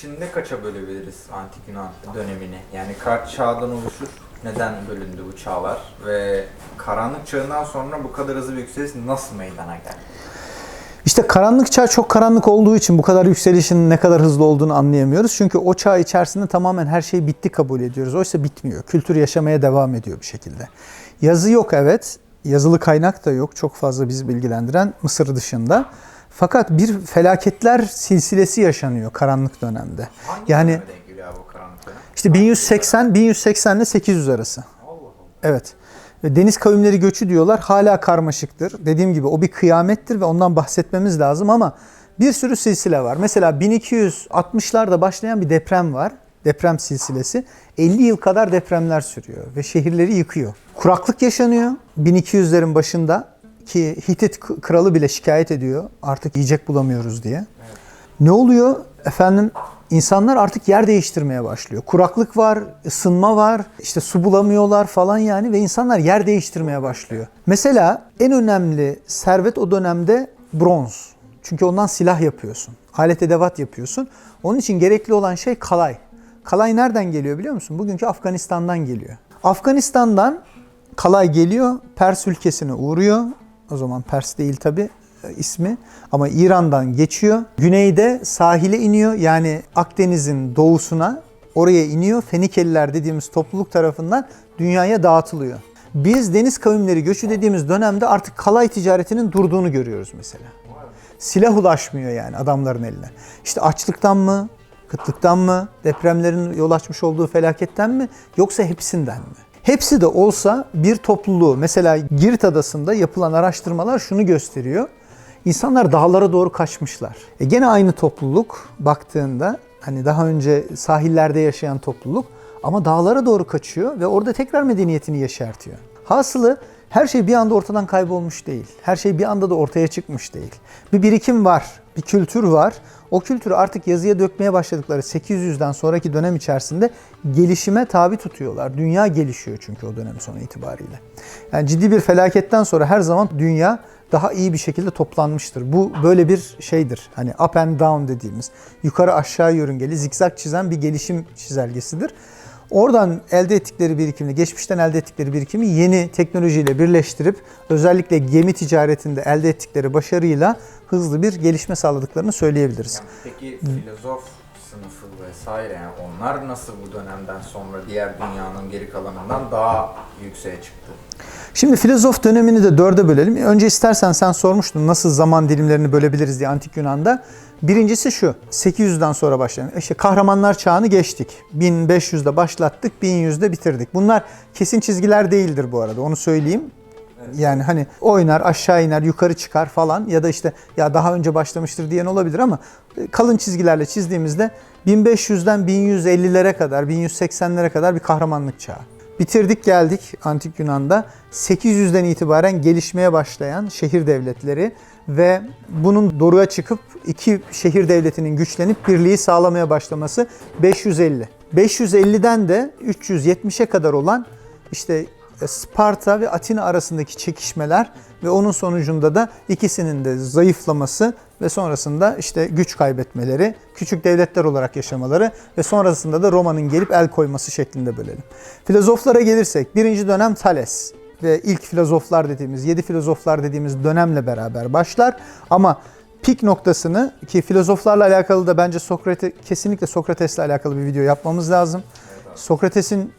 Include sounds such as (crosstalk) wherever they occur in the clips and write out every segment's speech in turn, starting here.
içinde kaça bölebiliriz antik Yunan dönemini? Yani kaç çağdan oluşur? Neden bölündü bu çağlar? Ve karanlık çağından sonra bu kadar hızlı bir yükseliş nasıl meydana geldi? İşte karanlık çağ çok karanlık olduğu için bu kadar yükselişin ne kadar hızlı olduğunu anlayamıyoruz. Çünkü o çağ içerisinde tamamen her şey bitti kabul ediyoruz. Oysa bitmiyor. Kültür yaşamaya devam ediyor bir şekilde. Yazı yok evet. Yazılı kaynak da yok. Çok fazla bizi bilgilendiren Mısır dışında. Fakat bir felaketler silsilesi yaşanıyor karanlık dönemde. Hangi Yani işte 1180 1180 ile 800 arası. Allah Allah. Evet. Ve deniz kavimleri göçü diyorlar hala karmaşıktır. Dediğim gibi o bir kıyamettir ve ondan bahsetmemiz lazım ama bir sürü silsile var. Mesela 1260'larda başlayan bir deprem var. Deprem silsilesi. 50 yıl kadar depremler sürüyor ve şehirleri yıkıyor. Kuraklık yaşanıyor 1200'lerin başında ki Hitit kralı bile şikayet ediyor artık yiyecek bulamıyoruz diye. Ne oluyor? Efendim insanlar artık yer değiştirmeye başlıyor. Kuraklık var, ısınma var, işte su bulamıyorlar falan yani ve insanlar yer değiştirmeye başlıyor. Mesela en önemli servet o dönemde bronz. Çünkü ondan silah yapıyorsun. Alet edevat yapıyorsun. Onun için gerekli olan şey kalay. Kalay nereden geliyor biliyor musun? Bugünkü Afganistan'dan geliyor. Afganistan'dan kalay geliyor, Pers ülkesine uğruyor. O zaman Pers değil tabi ismi ama İran'dan geçiyor. Güneyde sahile iniyor yani Akdeniz'in doğusuna oraya iniyor. Fenikeliler dediğimiz topluluk tarafından dünyaya dağıtılıyor. Biz deniz kavimleri göçü dediğimiz dönemde artık kalay ticaretinin durduğunu görüyoruz mesela. Silah ulaşmıyor yani adamların eline. İşte açlıktan mı, kıtlıktan mı, depremlerin yol açmış olduğu felaketten mi yoksa hepsinden mi? Hepsi de olsa bir topluluğu mesela Girit Adası'nda yapılan araştırmalar şunu gösteriyor. İnsanlar dağlara doğru kaçmışlar. E gene aynı topluluk baktığında hani daha önce sahillerde yaşayan topluluk ama dağlara doğru kaçıyor ve orada tekrar medeniyetini yeşertiyor. Hasılı her şey bir anda ortadan kaybolmuş değil. Her şey bir anda da ortaya çıkmış değil. Bir birikim var, bir kültür var. O kültürü artık yazıya dökmeye başladıkları 800'den sonraki dönem içerisinde gelişime tabi tutuyorlar. Dünya gelişiyor çünkü o dönem sonu itibariyle. Yani ciddi bir felaketten sonra her zaman dünya daha iyi bir şekilde toplanmıştır. Bu böyle bir şeydir. Hani up and down dediğimiz yukarı aşağı yörüngeli zikzak çizen bir gelişim çizelgesidir. Oradan elde ettikleri birikimi, geçmişten elde ettikleri birikimi yeni teknolojiyle birleştirip özellikle gemi ticaretinde elde ettikleri başarıyla hızlı bir gelişme sağladıklarını söyleyebiliriz. Peki filozof sınıfı vesaire yani onlar nasıl bu dönemden sonra diğer dünyanın geri kalanından daha yükseğe çıktı? Şimdi filozof dönemini de dörde bölelim. Önce istersen sen sormuştun nasıl zaman dilimlerini bölebiliriz diye Antik Yunan'da. Birincisi şu, 800'den sonra başlayan, işte kahramanlar çağını geçtik. 1500'de başlattık, 1100'de bitirdik. Bunlar kesin çizgiler değildir bu arada, onu söyleyeyim. Yani hani oynar, aşağı iner, yukarı çıkar falan ya da işte ya daha önce başlamıştır diyen olabilir ama kalın çizgilerle çizdiğimizde 1500'den 1150'lere kadar, 1180'lere kadar bir kahramanlık çağı. Bitirdik geldik Antik Yunan'da 800'den itibaren gelişmeye başlayan şehir devletleri ve bunun doruğa çıkıp iki şehir devletinin güçlenip birliği sağlamaya başlaması 550. 550'den de 370'e kadar olan işte Sparta ve Atina arasındaki çekişmeler ve onun sonucunda da ikisinin de zayıflaması ve sonrasında işte güç kaybetmeleri, küçük devletler olarak yaşamaları ve sonrasında da Roma'nın gelip el koyması şeklinde bölelim. Filozoflara gelirsek birinci dönem Thales ve ilk filozoflar dediğimiz, yedi filozoflar dediğimiz dönemle beraber başlar ama pik noktasını ki filozoflarla alakalı da bence Sokrates kesinlikle Sokrates'le alakalı bir video yapmamız lazım. Sokrates'in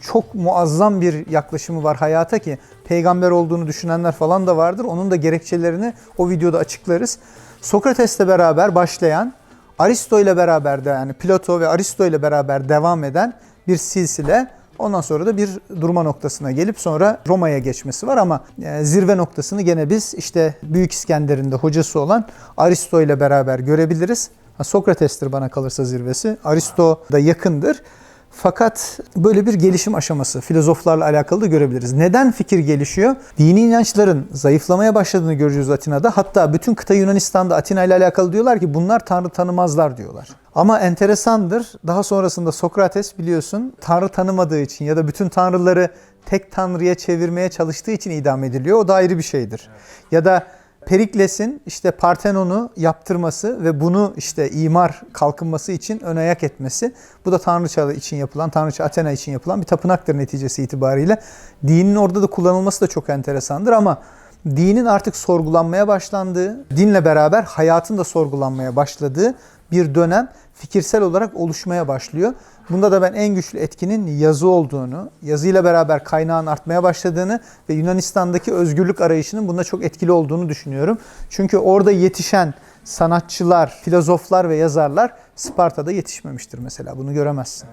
çok muazzam bir yaklaşımı var hayata ki peygamber olduğunu düşünenler falan da vardır. Onun da gerekçelerini o videoda açıklarız. Sokrates'le beraber başlayan, Aristo ile beraber de yani Plato ve Aristo ile beraber devam eden bir silsile. Ondan sonra da bir durma noktasına gelip sonra Roma'ya geçmesi var ama e, zirve noktasını gene biz işte Büyük İskender'in de hocası olan Aristo ile beraber görebiliriz. Sokrates'tir bana kalırsa zirvesi. Aristo da yakındır. Fakat böyle bir gelişim aşaması filozoflarla alakalı da görebiliriz. Neden fikir gelişiyor? Dini inançların zayıflamaya başladığını görüyoruz Atina'da. Hatta bütün kıta Yunanistan'da Atina ile alakalı diyorlar ki bunlar tanrı tanımazlar diyorlar. Ama enteresandır. Daha sonrasında Sokrates biliyorsun tanrı tanımadığı için ya da bütün tanrıları tek tanrıya çevirmeye çalıştığı için idam ediliyor. O da ayrı bir şeydir. Ya da Perikles'in işte Partenon'u yaptırması ve bunu işte imar kalkınması için ön ayak etmesi. Bu da Tanrıça için yapılan, Tanrıça Athena için yapılan bir tapınaktır neticesi itibariyle. Dinin orada da kullanılması da çok enteresandır ama dinin artık sorgulanmaya başlandığı, dinle beraber hayatın da sorgulanmaya başladığı bir dönem fikirsel olarak oluşmaya başlıyor. Bunda da ben en güçlü etkinin yazı olduğunu, yazıyla beraber kaynağın artmaya başladığını ve Yunanistan'daki özgürlük arayışının bunda çok etkili olduğunu düşünüyorum. Çünkü orada yetişen sanatçılar, filozoflar ve yazarlar Sparta'da yetişmemiştir mesela. Bunu göremezsin.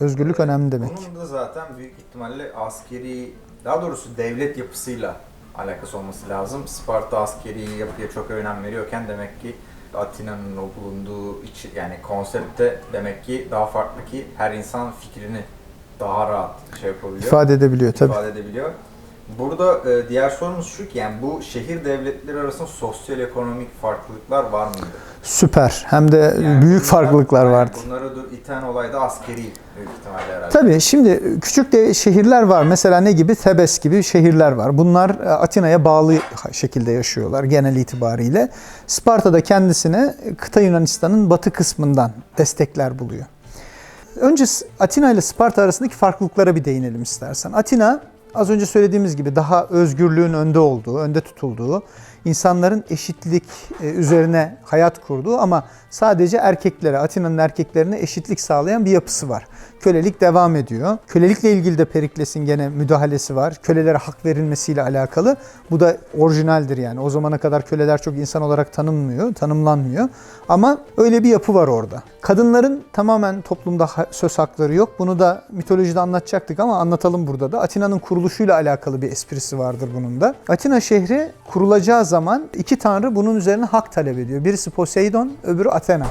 Özgürlük önemli demek. Bunun da zaten büyük ihtimalle askeri, daha doğrusu devlet yapısıyla alakası olması lazım. Sparta askeri yapıya çok önem veriyorken demek ki Atina'nın o bulunduğu içi, yani konsepte demek ki daha farklı ki her insan fikrini daha rahat şey yapabiliyor. İfade edebiliyor tabii. ifade edebiliyor. Burada e, diğer sorumuz şu ki yani bu şehir devletleri arasında sosyal ekonomik farklılıklar var mıydı? Süper. Hem de Yani büyük bunlar- farklılıklar yani vardı. Bunları dur- iten olay da askeri büyük ihtimalle herhalde. Tabii şimdi küçük de şehirler var. Mesela ne gibi? Thebes gibi şehirler var. Bunlar e, Atina'ya bağlı şekilde yaşıyorlar genel itibariyle. Sparta da kendisine kıta Yunanistan'ın batı kısmından destekler buluyor. Önce Atina ile Sparta arasındaki farklılıklara bir değinelim istersen. Atina az önce söylediğimiz gibi daha özgürlüğün önde olduğu, önde tutulduğu, insanların eşitlik e, üzerine hayat kurduğu ama sadece erkeklere, Atina'nın erkeklerine eşitlik sağlayan bir yapısı var. Kölelik devam ediyor. Kölelikle ilgili de Perikles'in gene müdahalesi var. Kölelere hak verilmesiyle alakalı. Bu da orijinaldir yani. O zamana kadar köleler çok insan olarak tanınmıyor, tanımlanmıyor. Ama öyle bir yapı var orada. Kadınların tamamen toplumda söz hakları yok. Bunu da mitolojide anlatacaktık ama anlatalım burada da. Atina'nın kuruluşuyla alakalı bir esprisi vardır bunun da. Atina şehri kurulacağı zaman iki tanrı bunun üzerine hak talep ediyor. Birisi Poseidon, öbürü Athena.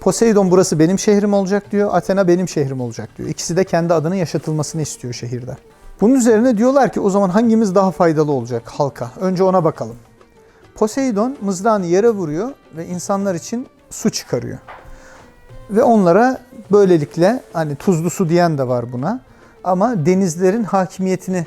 Poseidon burası benim şehrim olacak diyor. Athena benim şehrim olacak diyor. İkisi de kendi adının yaşatılmasını istiyor şehirde. Bunun üzerine diyorlar ki o zaman hangimiz daha faydalı olacak halka? Önce ona bakalım. Poseidon mızrağını yere vuruyor ve insanlar için su çıkarıyor. Ve onlara böylelikle hani tuzlu su diyen de var buna ama denizlerin hakimiyetini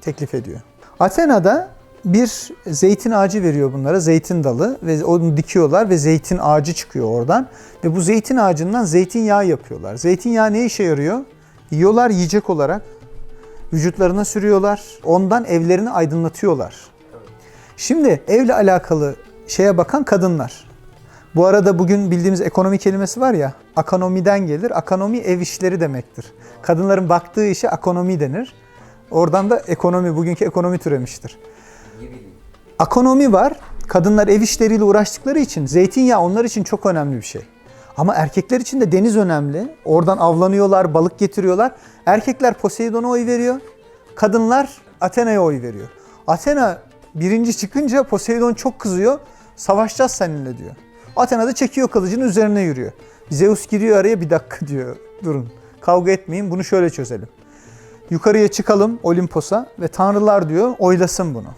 teklif ediyor. Athena'da bir zeytin ağacı veriyor bunlara, zeytin dalı ve onu dikiyorlar ve zeytin ağacı çıkıyor oradan. Ve bu zeytin ağacından zeytinyağı yapıyorlar. Zeytinyağı ne işe yarıyor? Yiyorlar yiyecek olarak, vücutlarına sürüyorlar, ondan evlerini aydınlatıyorlar. Şimdi evle alakalı şeye bakan kadınlar. Bu arada bugün bildiğimiz ekonomi kelimesi var ya, akanomiden gelir. Akanomi ev işleri demektir. Kadınların baktığı işe ekonomi denir. Oradan da ekonomi, bugünkü ekonomi türemiştir. Ekonomi var. Kadınlar ev işleriyle uğraştıkları için zeytinyağı onlar için çok önemli bir şey. Ama erkekler için de deniz önemli. Oradan avlanıyorlar, balık getiriyorlar. Erkekler Poseidon'a oy veriyor. Kadınlar Athena'ya oy veriyor. Athena birinci çıkınca Poseidon çok kızıyor. Savaşacağız seninle diyor. Athena da çekiyor kılıcını üzerine yürüyor. Zeus giriyor araya bir dakika (laughs) diyor. Durun kavga etmeyin bunu şöyle çözelim. Yukarıya çıkalım Olimpos'a ve tanrılar diyor oylasın bunu.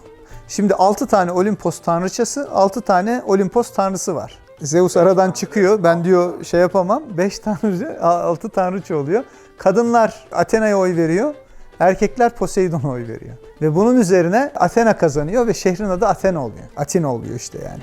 Şimdi 6 tane Olimpos tanrıçası, 6 tane Olimpos tanrısı var. Zeus aradan çıkıyor. Ben diyor şey yapamam. (laughs) 5 tanrıcı, 6 tanrıça oluyor. Kadınlar Athena'ya oy veriyor. Erkekler Poseidon'a oy veriyor. Ve bunun üzerine Athena kazanıyor ve şehrin adı Athena oluyor. Atina oluyor işte yani.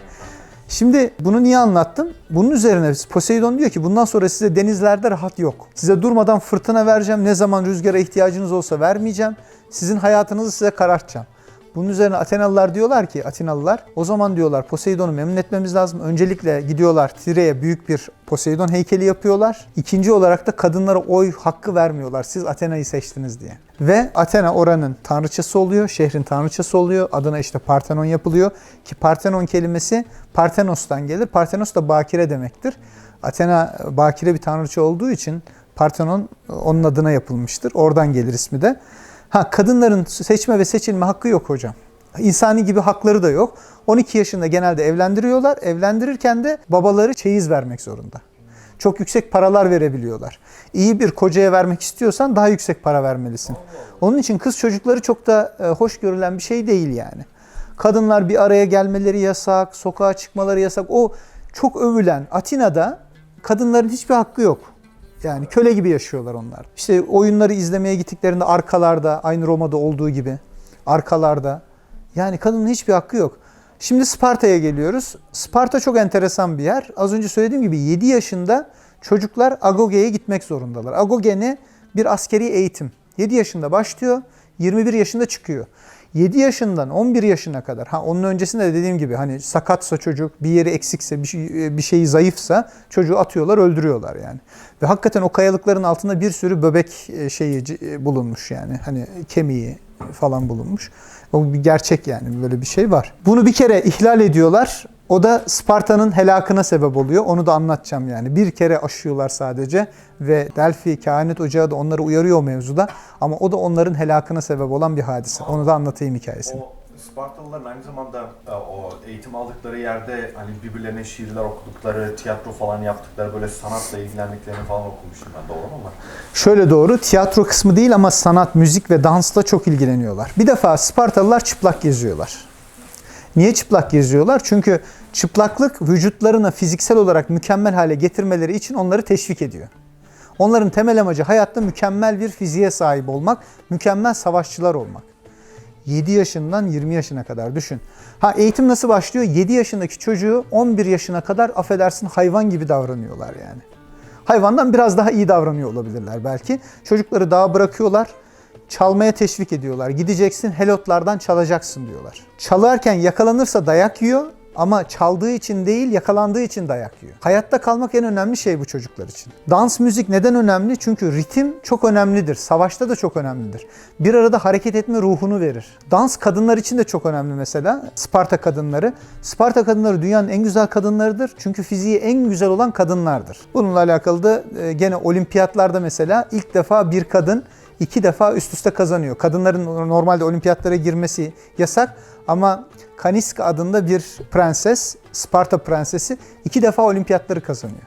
Şimdi bunu niye anlattım? Bunun üzerine Poseidon diyor ki bundan sonra size denizlerde rahat yok. Size durmadan fırtına vereceğim. Ne zaman rüzgara ihtiyacınız olsa vermeyeceğim. Sizin hayatınızı size karartacağım. Bunun üzerine Atenalılar diyorlar ki Atinalılar o zaman diyorlar Poseidon'u memnun etmemiz lazım. Öncelikle gidiyorlar Tire'ye büyük bir Poseidon heykeli yapıyorlar. İkinci olarak da kadınlara oy hakkı vermiyorlar. Siz Athena'yı seçtiniz diye. Ve Athena oranın tanrıçası oluyor. Şehrin tanrıçası oluyor. Adına işte Parthenon yapılıyor. Ki Parthenon kelimesi Parthenos'tan gelir. Parthenos da bakire demektir. Athena bakire bir tanrıça olduğu için Parthenon onun adına yapılmıştır. Oradan gelir ismi de. Ha kadınların seçme ve seçilme hakkı yok hocam. İnsani gibi hakları da yok. 12 yaşında genelde evlendiriyorlar. Evlendirirken de babaları çeyiz vermek zorunda. Çok yüksek paralar verebiliyorlar. İyi bir kocaya vermek istiyorsan daha yüksek para vermelisin. Onun için kız çocukları çok da e, hoş görülen bir şey değil yani. Kadınlar bir araya gelmeleri yasak, sokağa çıkmaları yasak. O çok övülen Atina'da kadınların hiçbir hakkı yok. Yani köle gibi yaşıyorlar onlar. İşte oyunları izlemeye gittiklerinde arkalarda, aynı Roma'da olduğu gibi arkalarda. Yani kadının hiçbir hakkı yok. Şimdi Sparta'ya geliyoruz. Sparta çok enteresan bir yer. Az önce söylediğim gibi 7 yaşında çocuklar Agoge'ye gitmek zorundalar. Agoge ne? Bir askeri eğitim. 7 yaşında başlıyor, 21 yaşında çıkıyor. 7 yaşından 11 yaşına kadar, ha onun öncesinde de dediğim gibi hani sakatsa çocuk, bir yeri eksikse, bir, şey, bir şeyi zayıfsa çocuğu atıyorlar, öldürüyorlar yani. Ve hakikaten o kayalıkların altında bir sürü böbek e, şeyi e, bulunmuş yani. Hani kemiği falan bulunmuş. O bir gerçek yani böyle bir şey var. Bunu bir kere ihlal ediyorlar. O da Sparta'nın helakına sebep oluyor. Onu da anlatacağım yani. Bir kere aşıyorlar sadece ve Delphi kehanet ocağı da onları uyarıyor o mevzuda. Ama o da onların helakına sebep olan bir hadise. Onu da anlatayım hikayesini. O Spartalıların aynı zamanda e, o eğitim aldıkları yerde hani birbirlerine şiirler okudukları, tiyatro falan yaptıkları, böyle sanatla ilgilendiklerini falan okumuştum ben. Doğru mu onlar? Şöyle doğru, tiyatro kısmı değil ama sanat, müzik ve dansla çok ilgileniyorlar. Bir defa Spartalılar çıplak geziyorlar. Niye çıplak geziyorlar? Çünkü çıplaklık vücutlarını fiziksel olarak mükemmel hale getirmeleri için onları teşvik ediyor. Onların temel amacı hayatta mükemmel bir fiziğe sahip olmak, mükemmel savaşçılar olmak. 7 yaşından 20 yaşına kadar düşün. Ha eğitim nasıl başlıyor? 7 yaşındaki çocuğu 11 yaşına kadar affedersin hayvan gibi davranıyorlar yani. Hayvandan biraz daha iyi davranıyor olabilirler belki. Çocukları dağa bırakıyorlar. Çalmaya teşvik ediyorlar. Gideceksin helotlardan çalacaksın diyorlar. Çalarken yakalanırsa dayak yiyor ama çaldığı için değil yakalandığı için dayak yiyor. Hayatta kalmak en önemli şey bu çocuklar için. Dans müzik neden önemli? Çünkü ritim çok önemlidir. Savaşta da çok önemlidir. Bir arada hareket etme ruhunu verir. Dans kadınlar için de çok önemli mesela. Sparta kadınları. Sparta kadınları dünyanın en güzel kadınlarıdır. Çünkü fiziği en güzel olan kadınlardır. Bununla alakalı da e, gene olimpiyatlarda mesela ilk defa bir kadın iki defa üst üste kazanıyor. Kadınların normalde olimpiyatlara girmesi yasak ama Kaniska adında bir prenses, Sparta prensesi iki defa olimpiyatları kazanıyor.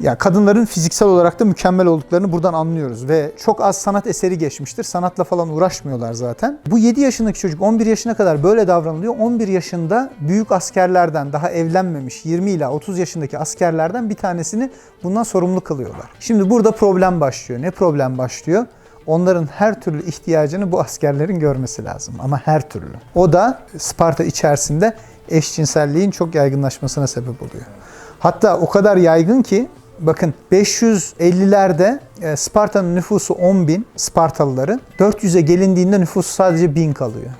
Ya kadınların fiziksel olarak da mükemmel olduklarını buradan anlıyoruz ve çok az sanat eseri geçmiştir. Sanatla falan uğraşmıyorlar zaten. Bu 7 yaşındaki çocuk 11 yaşına kadar böyle davranılıyor. 11 yaşında büyük askerlerden daha evlenmemiş 20 ila 30 yaşındaki askerlerden bir tanesini bundan sorumlu kılıyorlar. Şimdi burada problem başlıyor. Ne problem başlıyor? Onların her türlü ihtiyacını bu askerlerin görmesi lazım ama her türlü. O da Sparta içerisinde eşcinselliğin çok yaygınlaşmasına sebep oluyor. Hatta o kadar yaygın ki bakın 550'lerde e, Sparta'nın nüfusu 10 bin Spartalıların 400'e gelindiğinde nüfusu sadece 1000 kalıyor.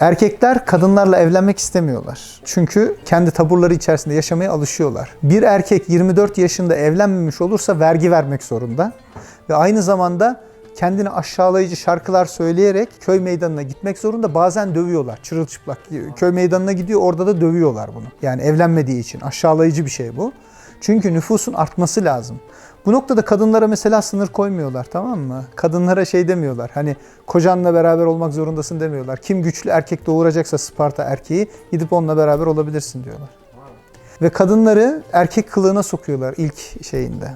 Erkekler kadınlarla evlenmek istemiyorlar. Çünkü kendi taburları içerisinde yaşamaya alışıyorlar. Bir erkek 24 yaşında evlenmemiş olursa vergi vermek zorunda ve aynı zamanda kendini aşağılayıcı şarkılar söyleyerek köy meydanına gitmek zorunda. Bazen dövüyorlar. Çırılçıplak köy meydanına gidiyor orada da dövüyorlar bunu. Yani evlenmediği için aşağılayıcı bir şey bu. Çünkü nüfusun artması lazım. Bu noktada kadınlara mesela sınır koymuyorlar tamam mı? Kadınlara şey demiyorlar. Hani kocanla beraber olmak zorundasın demiyorlar. Kim güçlü erkek doğuracaksa Sparta erkeği gidip onunla beraber olabilirsin diyorlar. Ve kadınları erkek kılığına sokuyorlar ilk şeyinde.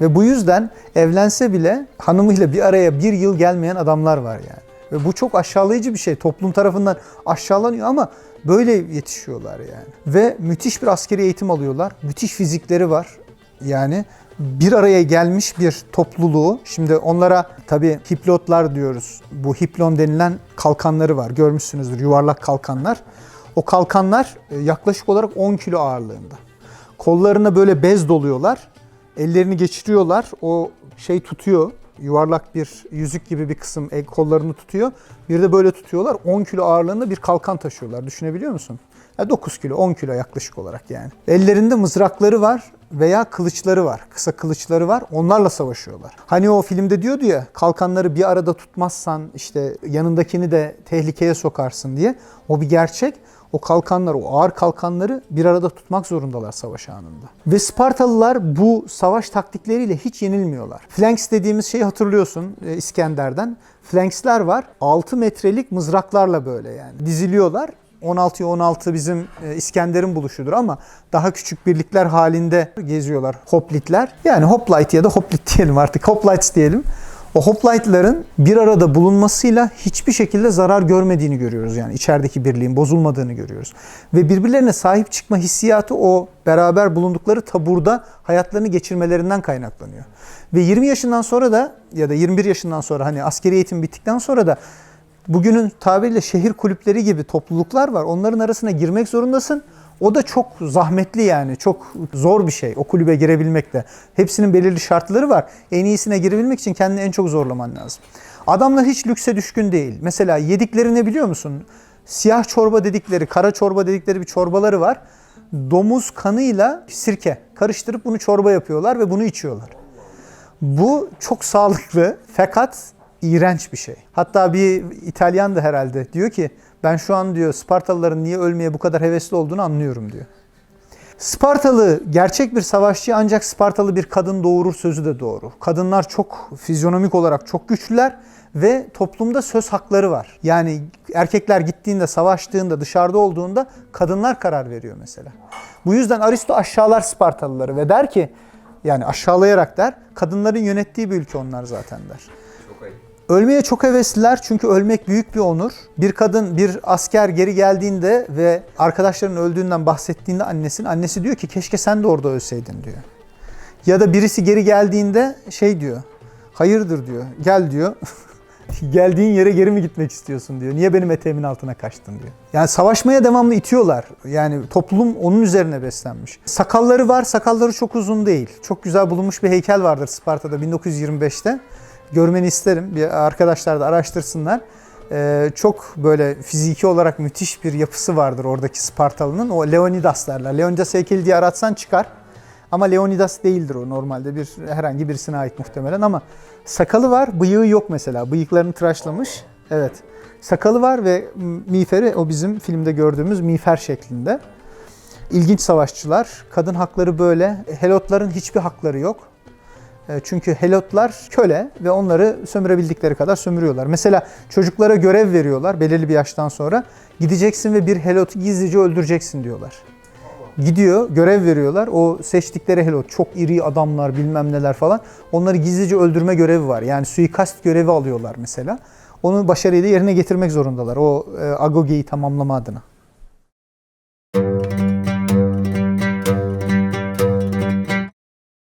Ve bu yüzden evlense bile hanımıyla bir araya bir yıl gelmeyen adamlar var yani. Ve bu çok aşağılayıcı bir şey. Toplum tarafından aşağılanıyor ama böyle yetişiyorlar yani. Ve müthiş bir askeri eğitim alıyorlar. Müthiş fizikleri var. Yani bir araya gelmiş bir topluluğu. Şimdi onlara tabii hiplotlar diyoruz. Bu hiplon denilen kalkanları var. Görmüşsünüzdür yuvarlak kalkanlar. O kalkanlar e, yaklaşık olarak 10 kilo ağırlığında. Kollarına böyle bez doluyorlar Ellerini geçiriyorlar. O şey tutuyor. Yuvarlak bir yüzük gibi bir kısım el kollarını tutuyor. Bir de böyle tutuyorlar. 10 kilo ağırlığında bir kalkan taşıyorlar. Düşünebiliyor musun? Yani 9 kilo, 10 kilo yaklaşık olarak yani. Ellerinde mızrakları var veya kılıçları var. Kısa kılıçları var. Onlarla savaşıyorlar. Hani o filmde diyordu ya kalkanları bir arada tutmazsan işte yanındakini de tehlikeye sokarsın diye. O bir gerçek o kalkanları, o ağır kalkanları bir arada tutmak zorundalar savaş anında. Ve Spartalılar bu savaş taktikleriyle hiç yenilmiyorlar. Flanks dediğimiz şeyi hatırlıyorsun e, İskender'den. Flanksler var. 6 metrelik mızraklarla böyle yani diziliyorlar 16'ya 16 bizim e, İskender'in buluşudur ama daha küçük birlikler halinde geziyorlar hoplitler. Yani hoplite ya da hoplit diyelim artık hoplites diyelim. O hoplite'ların bir arada bulunmasıyla hiçbir şekilde zarar görmediğini görüyoruz. Yani içerideki birliğin bozulmadığını görüyoruz. Ve birbirlerine sahip çıkma hissiyatı o beraber bulundukları taburda hayatlarını geçirmelerinden kaynaklanıyor. Ve 20 yaşından sonra da ya da 21 yaşından sonra hani askeri eğitim bittikten sonra da bugünün tabiriyle şehir kulüpleri gibi topluluklar var. Onların arasına girmek zorundasın. O da çok zahmetli yani. Çok zor bir şey o kulübe girebilmek de. Hepsinin belirli şartları var. En iyisine girebilmek için kendini en çok zorlaman lazım. Adamlar hiç lükse düşkün değil. Mesela yediklerini biliyor musun? Siyah çorba dedikleri, kara çorba dedikleri bir çorbaları var. Domuz kanıyla sirke karıştırıp bunu çorba yapıyorlar ve bunu içiyorlar. Bu çok sağlıklı fakat iğrenç bir şey. Hatta bir İtalyan da herhalde diyor ki ben şu an diyor Spartalıların niye ölmeye bu kadar hevesli olduğunu anlıyorum diyor. Spartalı gerçek bir savaşçı ancak Spartalı bir kadın doğurur sözü de doğru. Kadınlar çok fizyonomik olarak çok güçlüler ve toplumda söz hakları var. Yani erkekler gittiğinde, savaştığında, dışarıda olduğunda kadınlar karar veriyor mesela. Bu yüzden Aristo aşağılar Spartalıları ve der ki yani aşağılayarak der kadınların yönettiği bir ülke onlar zaten der. Ölmeye çok hevesliler çünkü ölmek büyük bir onur. Bir kadın, bir asker geri geldiğinde ve arkadaşlarının öldüğünden bahsettiğinde annesinin, annesi diyor ki keşke sen de orada ölseydin diyor. Ya da birisi geri geldiğinde şey diyor, hayırdır diyor, gel diyor. (laughs) Geldiğin yere geri mi gitmek istiyorsun diyor. Niye benim eteğimin altına kaçtın diyor. Yani savaşmaya devamlı itiyorlar. Yani toplum onun üzerine beslenmiş. Sakalları var, sakalları çok uzun değil. Çok güzel bulunmuş bir heykel vardır Sparta'da 1925'te. Görmeni isterim. Bir arkadaşlar da araştırsınlar. Ee, çok böyle fiziki olarak müthiş bir yapısı vardır oradaki Spartalı'nın. O Leonidas derler. Leonidas heykeli diye aratsan çıkar. Ama Leonidas değildir o normalde bir herhangi birisine ait muhtemelen ama sakalı var, bıyığı yok mesela. Bıyıklarını tıraşlamış. Evet. Sakalı var ve miğferi o bizim filmde gördüğümüz miğfer şeklinde. İlginç savaşçılar. Kadın hakları böyle. Helotların hiçbir hakları yok. E, Çünkü helotlar köle ve onları sömürebildikleri kadar sömürüyorlar. Mesela çocuklara görev veriyorlar belirli bir yaştan sonra. Gideceksin ve bir helotu gizlice öldüreceksin diyorlar. Gidiyor, görev veriyorlar. O seçtikleri helot çok iri adamlar bilmem neler falan. Onları gizlice öldürme görevi var. Yani suikast görevi alıyorlar mesela. Onu başarıyla yerine getirmek zorundalar. O e, agogeyi tamamlama adına.